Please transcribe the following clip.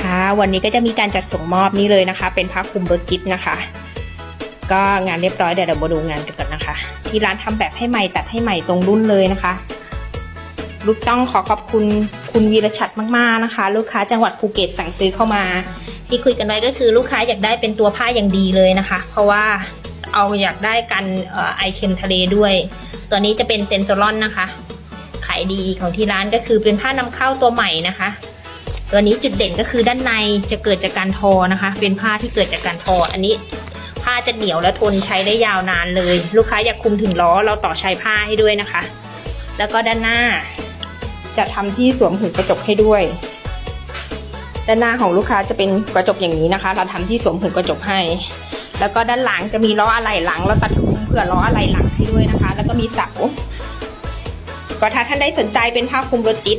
ค่ะ วันนี้ก็จะมีการจัดส่งมอบนี่เลยนะคะ เป็นผ้าคลุมรถจิ๊บนะคะ ก็งานเรียบร้อยเดี๋ยวเรามาดูงานกันก่อนนะคะ ที่ร้านทำแบบให้ใหม่ตัดให้ใหม่ตรงรุ่นเลยนะคะลูกต้องขอขอบคุณคุณวีรชัดมากๆนะคะ ลูกค้าจังหวัดภูเก็ตสั่งซื้อเข้ามา ที่คุยกันไว้ก็คือลูกค้าอยากได้เป็นตัวผ้าอย่างดีเลยนะคะ เพราะว่าเอาอยากได้กันออไอเค็มทะเลด้วย ตัวนี้จะเป็นเซนโซลอนนะคะ ขายดีของที่ร้านก็คือเป็นผ้านำเข้าตัวใหม่นะคะ ตัวนี้จุดเด่นก็คือด้านในจะเกิดจากการทอนะคะ เป็นผ้าที่เกิดจากการทอ อันนี้ผ้าจะเหนียวและทนใช้ได้ยาวนานเลย ลูกค้าอยากคุมถึงล้อเราต่อชายผ้าให้ด้วยนะคะ แล้วก็ด้านหน้า จะทำที่สวมหูกระจกให้ด้วย ด้านหน้าของลูกค้าจะเป็นกระจกอย่างนี้นะคะ เราทำที่สวมหูกระจกให้ แล้วก็ด้านหลังจะมีล้ออะไหล่หลังเราตัดคุมเผื่อล้ออะไหล่หลังให้ด้วยนะคะ แล้วก็มีเสาก็ถ้าท่านได้สนใจเป็นผ้าคลุมรถจิ๊